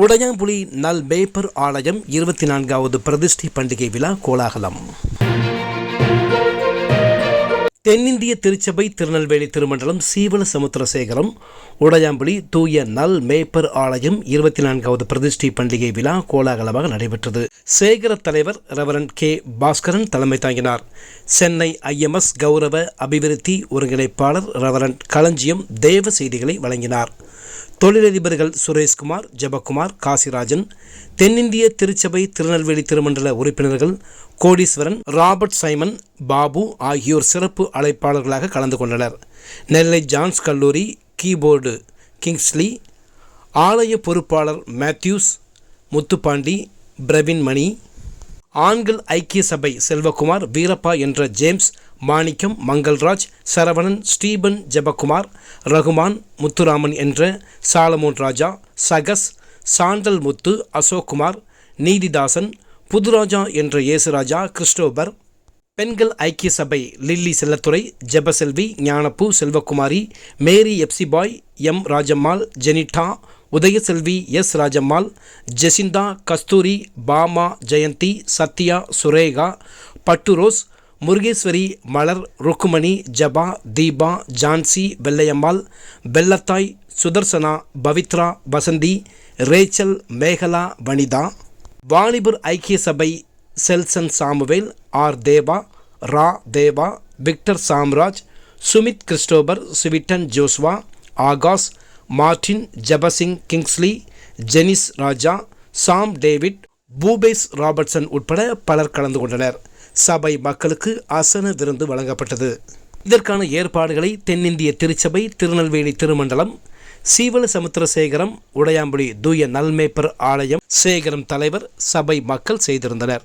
உடையாம்புலி நல் மேப்பர் ஆலயம் இருபத்தி நான்காவது பிரதிஷ்டை பண்டிகை விழா கோலாகலம். தென்னிந்திய திருச்சபை திருநெல்வேலி திருமண்டலம் சீவல சமுத்திரசேகரம் உடையாம்புலி தூய நல் மேப்பர் ஆலயம் இருபத்தி நான்காவது பிரதிஷ்டை பண்டிகை விழா கோலாகலமாக நடைபெற்றது. சேகர தலைவர் ரெவரன் கே. பாஸ்கரன் தலைமை தாங்கினார். சென்னை ஐஎம்எஸ் கௌரவ அபிவிருத்தி ஒருங்கிணைப்பாளர் ரெவரன் களஞ்சியம் தேவ செய்திகளை வழங்கினார். தொழிலதிபர்கள் சுரேஷ்குமார் ஜெபக்குமார் காசிராஜன் தென்னிந்திய திருச்சபை திருநெல்வேலி திருமண்டல உறுப்பினர்கள் கோடீஸ்வரன் ராபர்ட் சைமன் பாபு ஆகியோர் சிறப்பு அழைப்பாளர்களாக கலந்து கொண்டனர். நெல்லை ஜான்ஸ் கல்லூரி கீபோர்டு கிங்ஸ்லி ஆலய பொறுப்பாளர் மேத்யூஸ் முத்துப்பாண்டி பிரவீன் மணி ஆண்கள் ஐக்கிய சபை செல்வகுமார் வீரப்பா என்ற ஜேம்ஸ் மாணிக்கம் மங்கள்ராஜ் சரவணன் ஸ்டீபன் ஜெபகுமார் ரகுமான் முத்துராமன் என்ற சாலமோன் ராஜா சகஸ் சாண்டல் முத்து அசோக்குமார் நீதிதாசன் புதுராஜா என்ற இயேசுராஜா கிறிஸ்டோபர் பெண்கள் ஐக்கிய சபை Lily Sellathurai Jebaselvi Gnanappu Selvakumari Mary Epsibai M Rajammal Jenita Udayaselvi S Rajammal Jacintha Kasthuri Bama Jayanthi Sathya Sureka Pattu Rose Murugeswari Malar Rukmani Jaba Deepa Jhansi Vellaiyammal Bellathai Sudarshana Pavithra Vasanthi Rachel Mekala Vanitha. வாலிபர் ஐக்கிய சபை selection Samuel R Deva ரா Deva Victor Samraj Sumit Christopher சுவிட்டன் Joshua Akash Martin Jabasingh Kingsley Jenis Raja Sam David Bhupesh Robertson உட்பட பலர் கலந்து கொண்டனர் சபை மக்களுக்கு அசன விருந்து வழங்கப்பட்டது இதற்கான ஏற்பாடுகளை தென்னிந்திய திருச்சபை திருநெல்வேலி திருமண்டலம் சீவல சமுத்திரசேகரம் உடையாம்புலி தூய நல்மேப்பர் ஆலயம் சேகரம் தலைவர் சபை மக்கள் செய்திருந்தனர்.